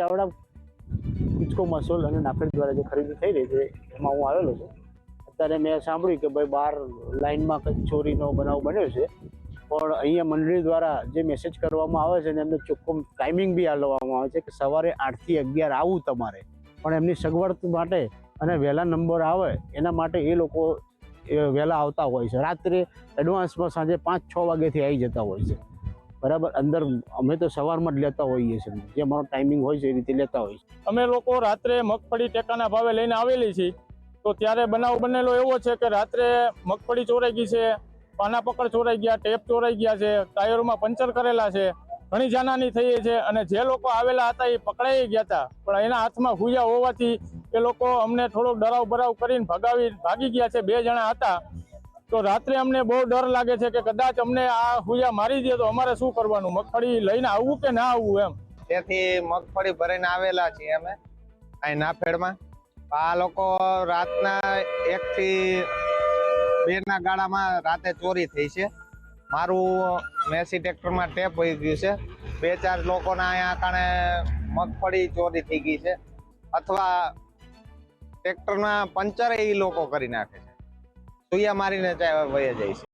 ચાવડા ઇચકો મસોલ અને નાફેડ દ્વારા જે ખરીદી થઈ રહી છે, એમાં હું આવેલો છું. અત્યારે મેં સાંભળ્યું કે ભાઈ બહાર લાઇનમાં કંઈક ચોરીનો બનાવ બન્યો છે, પણ અહીંયા મંડળી દ્વારા જે મેસેજ કરવામાં આવે છે ને એમને ચોખ્ખો ટાઈમિંગ બી આપવામાં આવે છે કે સવારે આઠથી અગિયાર આવવું તમારે. પણ એમની સગવડ માટે અને વહેલા નંબર આવે, એના માટે એ લોકો વહેલા આવતા હોય છે. રાત્રે એડવાન્સમાં સાંજે પાંચ છ વાગ્યાથી આવી જતા હોય છે. બરાબર? અંદર અમે તો સવારમાં જ લેતા હોઈએ છીએ. જે અમારો ટાઈમિંગ હોય છે એ રીતે લેતા છે અમે લોકો રાત્રે મગફળી ટેકાના ભાવે લઈને આવેલી છીએ. તો ત્યારે બનાવ બનેલો એવો છે કે રાત્રે મગફળી ચોરાઈ ગઈ છે, પાના પકડ ચોરાઈ ગયા, ટેપ ચોરાઈ ગયા છે, ટાયરોમાં પંચર કરેલા છે, ઘણી જાનાની થઈ છે અને જે લોકો આવેલા હતા એ પકડાઈ ગયા હતા. પણ એના હાથમાં હુયા હોવાથી એ લોકો અમને થોડોક ડરાવ બરાવ કરીને ભગાવી, ભાગી ગયા છે. બે જણા હતા. તો રાત્રે અમને બહુ ડર લાગે છે કે કદાચ અમને આ હુયા મારી દે તો અમારે શું કરવાનું? મગફળી લઈને આવવું કે ના આવવું એમ? તેથી મગફળી ભરીને આવેલા છીએ અમે અહીં નાફેડમાં. આ લોકો રાતના એક થી બે ના ગાળામાં રાતે ચોરી થઈ છે. મારું મેસી ટ્રેક્ટરમાં ટેપ હોઈ ગયું છે. બે ચાર લોકોના અહીંયા કારણે મગફળી ચોરી થઈ ગઈ છે. અથવા ટ્રેક્ટરના પંચર એ લોકો કરી નાખે છે. સુયા મારીને વહી જાય છે.